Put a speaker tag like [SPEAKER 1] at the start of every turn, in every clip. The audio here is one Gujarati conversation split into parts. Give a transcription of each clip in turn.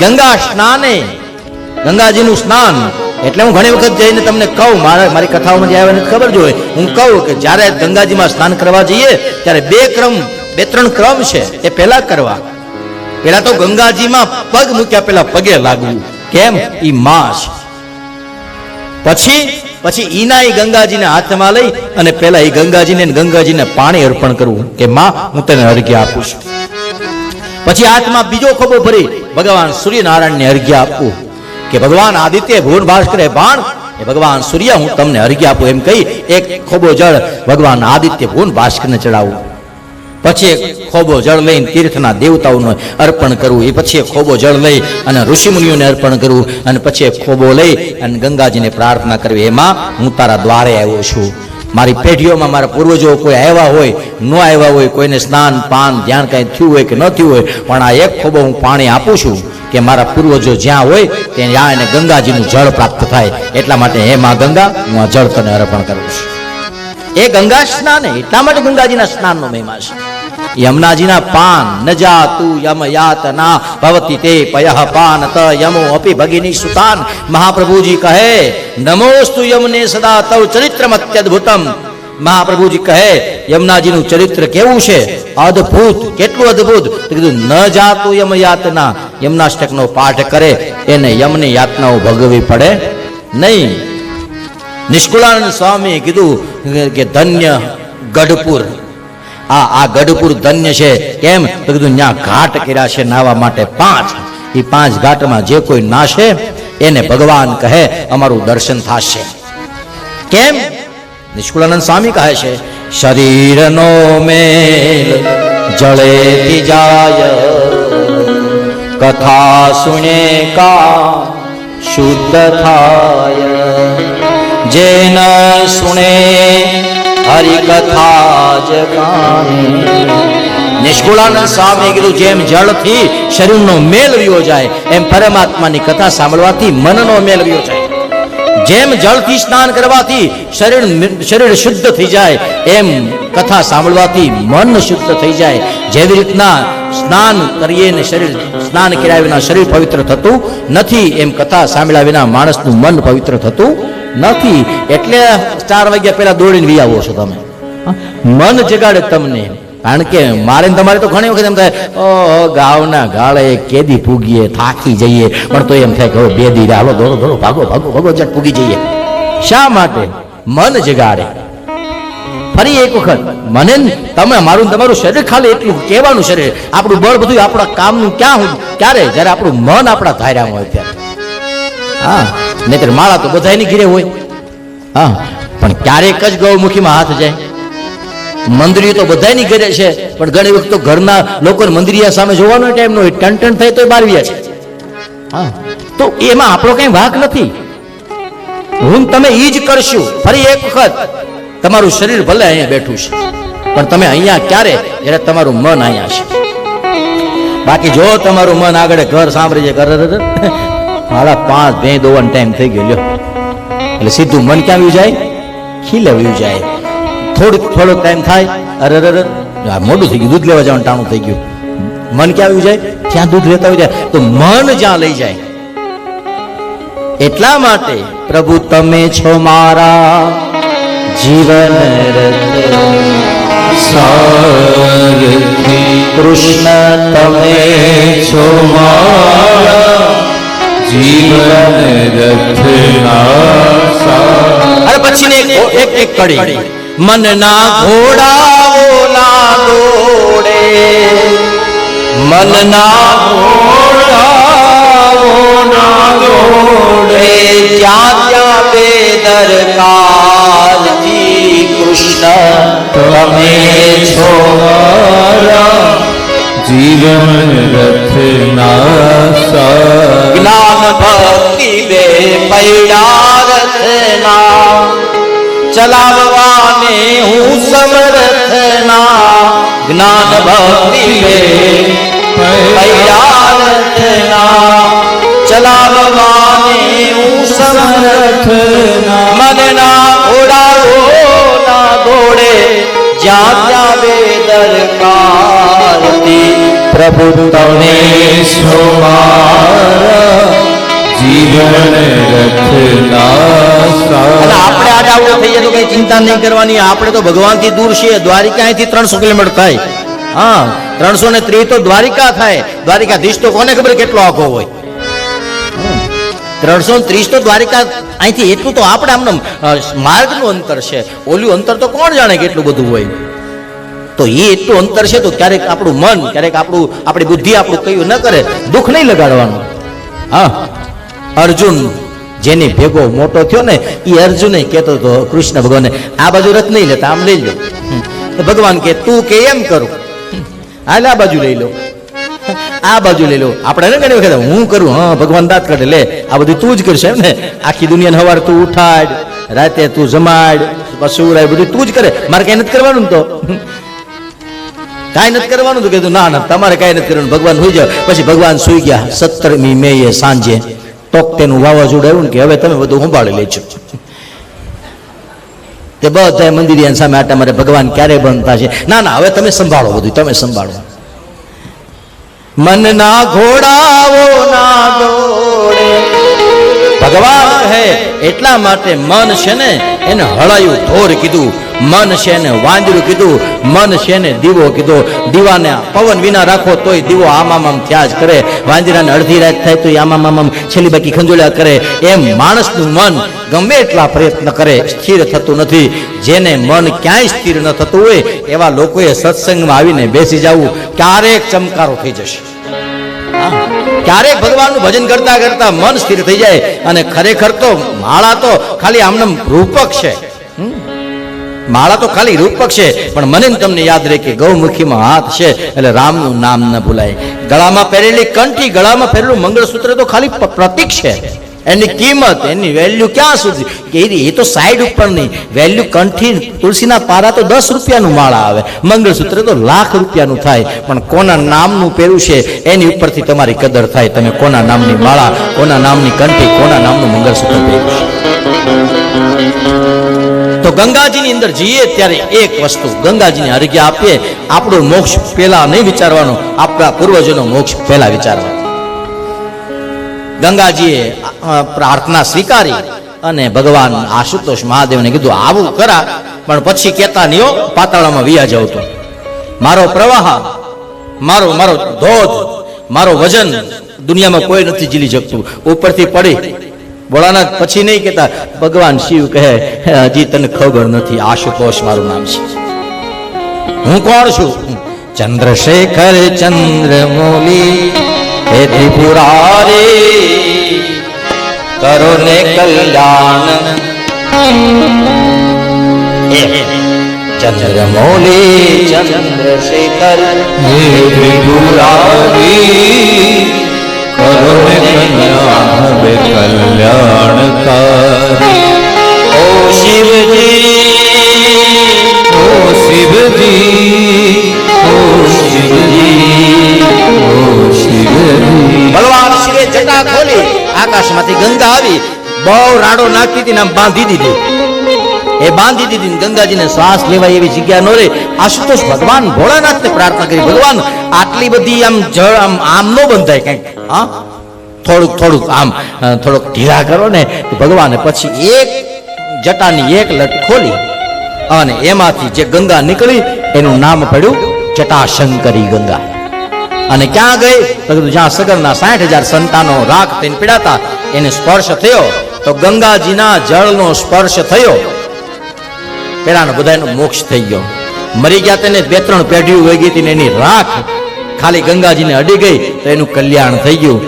[SPEAKER 1] ગંગા સ્નાને. ગંગાજીનું સ્નાન. એટલે હું ઘણી વખત જઈને તમને કહું, મારા મારી કથાઓમાં જે આવે ખબર જોઈએ હું કહું કે જ્યારે ગંગાજીમાં સ્નાન કરવા જઈએ, ત્યારે બે ક્રમ, બે ત્રણ ક્રમ છે, એ પહેલા કરવા. પેલા તો ગંગાજીમાં પગ મૂક્યા પેલા પગે લાગવું. કેમ? ઈ માં પછી પછી ઈના એ ગંગાજીને હાથમાં લઈ અને પેલા એ ગંગાજીને ગંગાજીને પાણી અર્પણ કરવું કે, માં, હું તને અર્ઘ્ય આપું છું. પછી હાથમાં બીજો ખોબો ભરી ભગવાન સૂર્યનારાયણને અર્ઘ્ય આપવું કે ભગવાન આદિત્ય ભુવન ભાસ્કરે બાણ એ ભગવાન સૂર્ય, હું તમને અર્ઘ્ય આપું એમ કહી એક ખોબો જળ ભગવાન આદિત્ય ભુવન ભાસ્કરને ચડાવવું પછી ખોબો જળ લઈને તીર્થના દેવતાઓને અર્પણ કરવું એ પછી ખોબો જળ લઈ અને ઋષિમુનિઓને અર્પણ કરવું અને પછી ખોબો લઈ અને ગંગાજીને પ્રાર્થના કરવી એમાં હું તારા દ્વારે આવ્યો છું. મારી પેઢીઓમાં મારા પૂર્વજો કોઈ આવ્યા હોય, ન આવ્યા હોય, કોઈને સ્નાન, પાન, ધ્યાન કાંઈ થયું હોય કે ન થયું હોય, પણ આ એક ખોબો હું પાણી આપું છું કે મારા પૂર્વજો જ્યાં હોય, ત્યાં એને ગંગાજીનું જળ પ્રાપ્ત થાય. એટલા માટે હે માં ગંગા, હું આ જળ તને અર્પણ કરું છું. એ ગંગા સ્નાન એટલા માટે ગંગાજીના સ્નાનનો મહિમા છે. યમુનાજીના પાન, ન જાતુ યમ યાતના ભવતી તે પયઃ પાન ત યમો અપી ભગિની સુતાન. મહાપ્રભુજી કહે, નમોસ્તુ યમને સદા તવ ચરિત્રમ અત્યદ્ભુતમ મહાપ્રભુજી કહે, યમનાજીનું ચરિત્ર કેવું છે? અદ્ભુત, કેટલું અદ્ભુત. કીધું, ન જાતું યમ યાતના યમનાષ્ટકનો પાઠ કરે, એને યમની યાતનાઓ ભોગવવી પડે નહીં. નિષ્કુળાનંદ સ્વામી કીધું કે ધન્ય ગઢપુર આ આ ગઢપુર ધન્ય છે. કેમ? તો કીધું ત્યાં ઘાટ કર્યા છે નાવા માટે પાંચ. એ પાંચ ઘાટમાં જે કોઈ નાશે, એને ભગવાન કહે, અમારું દર્શન થશે. કેમ? નિષ્કુળાનંદ સ્વામી કહે છે, શરીરનો મેલ જળેથી જાય. કથા સુણે કા શુદ્ધ થાય. જેન સુણે હરિકથા જ કાને નિષ્કુળાનંદ સ્વામી કીધું, જેમ જળથી શરીરનો મેલ રહ્યો જાય, એમ પરમાત્માની કથા સાંભળવાથી મનનો મેલ રહ્યો જાય. જેમ જળથી સ્નાન કરવાથી શરીર શરીર શુદ્ધ થઈ જાય, એમ કથા સાંભળવાથી મન શુદ્ધ થઈ જાય. જેવી રીતના સ્નાન કરીએ ને શરીર, સ્નાન કર્યા વિના શરીર પવિત્ર થતું નથી, એમ કથા સાંભળ્યા વિના માણસનું મન પવિત્ર થતું નથી. એટલે ચાર વાગ્યા પહેલા દોડીને વી આવો છો તમે. મન જગાડે તમને. કારણ કે મારે તમારે તો ઘણી વખત એમ થાય, ઓ, ગાવના ગાળે કેદી પૂગીએ, થાકી જઈએ. પણ તો એમ થાય કે બે દી હાલો દોડો દોડો ભાગો ભાગો ભાગો જટ પૂગી જઈએ. શા માટે? મન જગાડે. ફરી એક વખત, મને તમે મારું તમારું શરીર ખાલી એટલું કહેવાનું શરીર. આપણું બળ બધું આપણા કામનું ક્યાં ક્યારે? જ્યારે આપણું મન આપણા ધાર્યામાં હોય ત્યારે. હા, નહીતર માળા તો બધાયની ઘીરે હોય. હા, પણ ક્યારેક જ ગૌમુખીમાં હાથ જાય. મંદિરી તો બધાયની ઘરે છે, પણ ઘણી વખત તો ઘરના લોકોને મંદિરિયા સામે જોવાનો ટાઈમ ન ટન ટન થાય તો બારવ્યા છે. તો એમાં આપણો કઈ વાંક નથી. હું તમે એ જ કરશું, ફરી એક વખત. તમારું શરીર ભલે અહીંયા બેઠું છે, પણ તમે અહીંયા ક્યારે, જ્યારે તમારું મન અહીંયા છે. બાકી જો તમારું મન આગળ ઘર સાંભળી જાય ઘર હાડા પાંચ ભેં દોવાનો ટાઈમ થઈ ગયો, લ્યો. એટલે સીધું મન ક્યાં આવ્યું જાય ખીલે આવ્યું જાય થોડુંક, થોડોક ટાઈમ થાય, અરે અરે આ થઈ ગયું, દૂધ લેવા જવાનું ટાણું થઈ ગયું. મન ક્યાં આવ્યું જાય ત્યાં દૂધ લેતા આવી જાય તો મન જ્યાં લઈ જાય. એટલા માટે, પ્રભુ, તમે છો મારા જીવન કૃષ્ણ, તમે
[SPEAKER 2] છો મારા જીવન
[SPEAKER 1] અરે પછી એક એક કડી. મનના ઘોડાઓ ના દોડે મનના ઘોડાઓ ના દોડે ત્યાં ત્યાં બેદરકારથી કૃષ્ણ. તમે છો
[SPEAKER 2] જીવન રથના
[SPEAKER 1] જ્ઞાન ભક્તિ બે પૈડા રથના. ચલાવવાને હું સમરથના જ્ઞાન ભક્તિ બે પૈડા રથના. ચલાવવાને હું સમરથના મનના ઘોડાઓ ના દોડે જ્યાં પ્રભુ તમે
[SPEAKER 2] છો જીવન
[SPEAKER 1] આપણે આડાવડો થઈએ તો કઈ ચિંતા નહીં કરવાની. આપણે તો ભગવાનથી દૂર છીએ. દ્વારિકા અહીંથી ત્રણસો કિલોમીટર થાય. હા, ત્રણસો ને ત્રીસ તો દ્વારિકા થાય. દ્વારિકાધીશ તો કોને ખબર કેટલો આખો હોય? ત્રણસો ત્રીસ તો દ્વારિકા અહીંથી એટલું તો આપણે આમને માર્ગનું અંતર છે. ઓલું અંતર તો કોણ જાણે કેટલું બધું હોય? તો એ એટલું અંતર છે તો ક્યારેક આપણું મન, ક્યારેક આપણું, આપણી બુદ્ધિ આપણું કયું ન કરે, દુઃખ નહીં લગાડવાનું. હા, અર્જુન જેની ભેગો મોટો થયો ને એ અર્જુને કહેતો હતો, કૃષ્ણ ભગવાને, આ બાજુ રથ નહીં લેતા, આમ લઈ લો ભગવાન કે તું કે એમ કરું. હાલ આ બાજુ લઈ લો આ બાજુ લઈ લો આપણે ને ઘણી વખત, હું કરું? હા, ભગવાન દાંત કાઢે, લે, આ બધું તું જ કરશે એમ ને. આખી દુનિયાને હવાર તું ઉઠાડ, રાતે તું જમાડ પશુ રાય બધું તું જ કરે. મારે કઈ નથી કરવાનું તો. કાંઈ નથી કરવાનું તો કીધું ના ના, તમારે કાંઈ નથી કરવાનું. ભગવાન સુઈ જાવ પછી ભગવાન સુઈ ગયા સત્તરમી મે સાંજે. તોક તેનું વાવાઝોડું ને કે હવે તમે બધું સંભાળી લેજો. તે બધા મંદિર સામે આટા મારે, ભગવાન ક્યારે બંધ થશે? ના ના, હવે તમે સંભાળો બધું, તમે સંભાળો. મનના ઘોડાઓ ના દોડે. ભગવાન હે, એટલા માટે મન છે ને એને હળાયું ધોર કીધું. મન છે ને વાંદરું કીધું, મન છે ને દીવો કીધો. દીવાને પવન વિના રાખો તોય દીવો આમામામ આમ આમ થયા જ કરે. વાંદરાને અડધી રાત થાય તો આમ આમ આમ છેલ્લી બાકી ખંજોળ્યા કરે. એમ માણસનું મન ગમે એટલા પ્રયત્ન કરે, સ્થિર થતું નથી. જેને મન ક્યાંય સ્થિર ન થતું હોય, એવા લોકોએ સત્સંગમાં આવીને બેસી જવું. ક્યારેક ચમકારો થઈ જશે. ક્યારેક ભગવાનનું ભજન કરતા કરતા મન સ્થિર થઈ જાય. અને ખરેખર તો માળા તો ખાલી આમને રૂપક છે? માળા તો ખાલી રૂપક છે, પણ મને તમને યાદ રહે કે ગૌમુખીમાં હાથ છે, એટલે રામનું નામ ન ભૂલાય. ગળામાં પહેરેલી કંઠી, ગળામાં પહેરેલું મંગળસૂત્ર તો ખાલી પ્રતિક છે. એની કિંમત, એની વેલ્યુ ક્યાં સુધી? કે એ- તો સાઈડ ઉપર નહીં. વેલ્યુ કંઠી, તુલસીના પારા તો દસ રૂપિયાનું માળા આવે. મંગળસૂત્ર તો લાખ રૂપિયાનું થાય. પણ કોના નામનું પહેરું છે, એની ઉપરથી તમારી કદર થાય. તમે કોના નામની માળા, કોના નામની કંઠી, કોના નામનું મંગળસૂત્ર પહેર્યું તો ગંગાજીની અંદર જઈએ ત્યારે એક વસ્તુ ગંગાજીને અર્ઘ્ય આપીએ. આપણો મોક્ષ પહેલા નહીં વિચારવાનો આપણા પૂર્વજોનો મોક્ષ પહેલા વિચારવાનો. ગંગાજીએ પ્રાર્થના સ્વીકારી અને ભગવાન આશુતોષ મહાદેવને કીધું આવું કરા. પણ પછી કહેતા નહીં હો, પાતાળામાં વિયા જાવ તો. મારો પ્રવાહ મારો મારો ધોધ મારો વજન દુનિયામાં કોઈ નથી ઝીલી શકતું. ઉપરથી પડી ભોળાનાથ પછી નહીં કહેતા, ભગવાન શિવ કહે હજી તને ખબર નથી, આશુતોષ મારું નામ છે. હું કોણ છું? ચંદ્રશેખર ચંદ્રમૌલી, હે ત્રિપુરારી કરો ને કલ્યાણ ચંદ્રમૌલી, ચંદ્રશેખર,
[SPEAKER 2] હે ત્રિપુરારી કરો ને કલ્યાણ હવે કલ્યાણકારી
[SPEAKER 1] ઓ શિવજી
[SPEAKER 2] ઓ શિવજી ઓ શિવજી ઓ શિવજી
[SPEAKER 1] ભગવાન શિવે જટા ખોલી, આકાશમાંથી ગંગા આવી, બહુ રાડો નાખતી હતી ને આમ બાંધી દીધી. એ બાંધી દીધી ગંગાજીને શ્વાસ લેવાય એવી જગ્યા નો રે આશુતોષ ભગવાન ભોળાનાથને પ્રાર્થના કરી, ભગવાન, આટલી બધી આમ જળ, આમ આમ નો બંધાય કંઈક. હા? થોડુંક થોડુંક આમ થોડુંક ઢીલા કરો ને, ભગવાને પછી એક જટાની એક લટ ખોલી અને એમાંથી જે ગંગા નીકળી, એનું નામ પડ્યું જટાશંકરી ગંગા. અને ક્યાં ગઈ? તો જ્યાં સગરના સાઠ હજાર સંતાનો રાખ થઈને પીડાતા, એને સ્પર્શ થયો. તો ગંગાજીના જળનો સ્પર્શ થયો. પેલાનો બધાનો મોક્ષ થઈ ગયો. મરી ગયા તેને બે ત્રણ પેઢીઓ વહી ગઈ હતી એની રાખ ખાલી ગંગાજીને અડી ગઈ, તો એનું કલ્યાણ થઈ ગયું.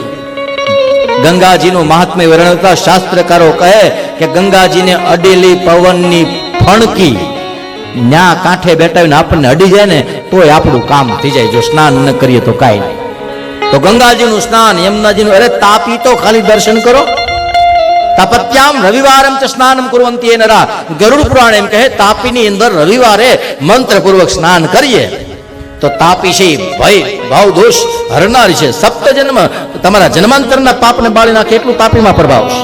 [SPEAKER 1] ગંગાજીનું મહાત્મ્ય વર્ણવતા શાસ્ત્રકારો કહે કે ગંગાજીને અડેલી પવનની ફણકી ન્યા કાંઠે બેઠાવીને આપણને અડી જાય ને, તોય આપણું કામ થઈ જાય. જો સ્નાન ન કરીએ તો કાંઈ નહીં. તો ગંગાજીનું સ્નાન, યમુનાજીનું, અરે તાપી તો ખાલી દર્શન કરો. તપત્યામ રવિવારમ ચ સ્નાનમ કુરવંતી એ ગરુડ પુરાણ એમ કહે તાપીની અંદર રવિવારે મંત્રપૂર્વક સ્નાન કરીએ તો તાપી છે ભય ભાવ દોષ હરનારી છે સપ્ત જન્મ તમારા જન્માંતરના પાપને બાળી નાખે એટલું તાપીમાં પ્રભાવ છે।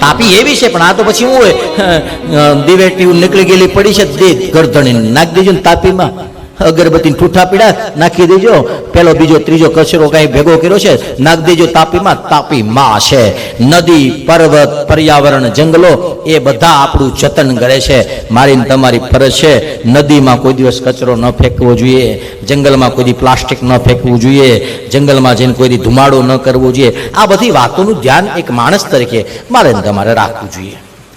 [SPEAKER 1] તાપી એવી છે, પણ આ તો પછી હું દિવેટી નીકળી ગયેલી પડી છે દે ગરધણી નાખી દેજો ને તાપીમાં અગરબત્તી ઠૂઠા પીડા નાખી દેજો. પેલો, બીજો, ત્રીજો કચરો કાંઈ ભેગો કર્યો છે, નાખ દેજો તાપીમાં. તાપી માં છે. નદી, પર્વત, પર્યાવરણ, જંગલો, એ બધા આપણું જતન કરે છે. મારી તમારી ફરજ છે, નદીમાં કોઈ દિવસ કચરો ન ફેંકવો જોઈએ. જંગલમાં કોઈ પ્લાસ્ટિક ન ફેંકવું જોઈએ. જંગલમાં જઈને કોઈ ધુમાડો ન કરવો જોઈએ. આ બધી વાતોનું ધ્યાન એક માણસ તરીકે મારે તમારે રાખવું જોઈએ.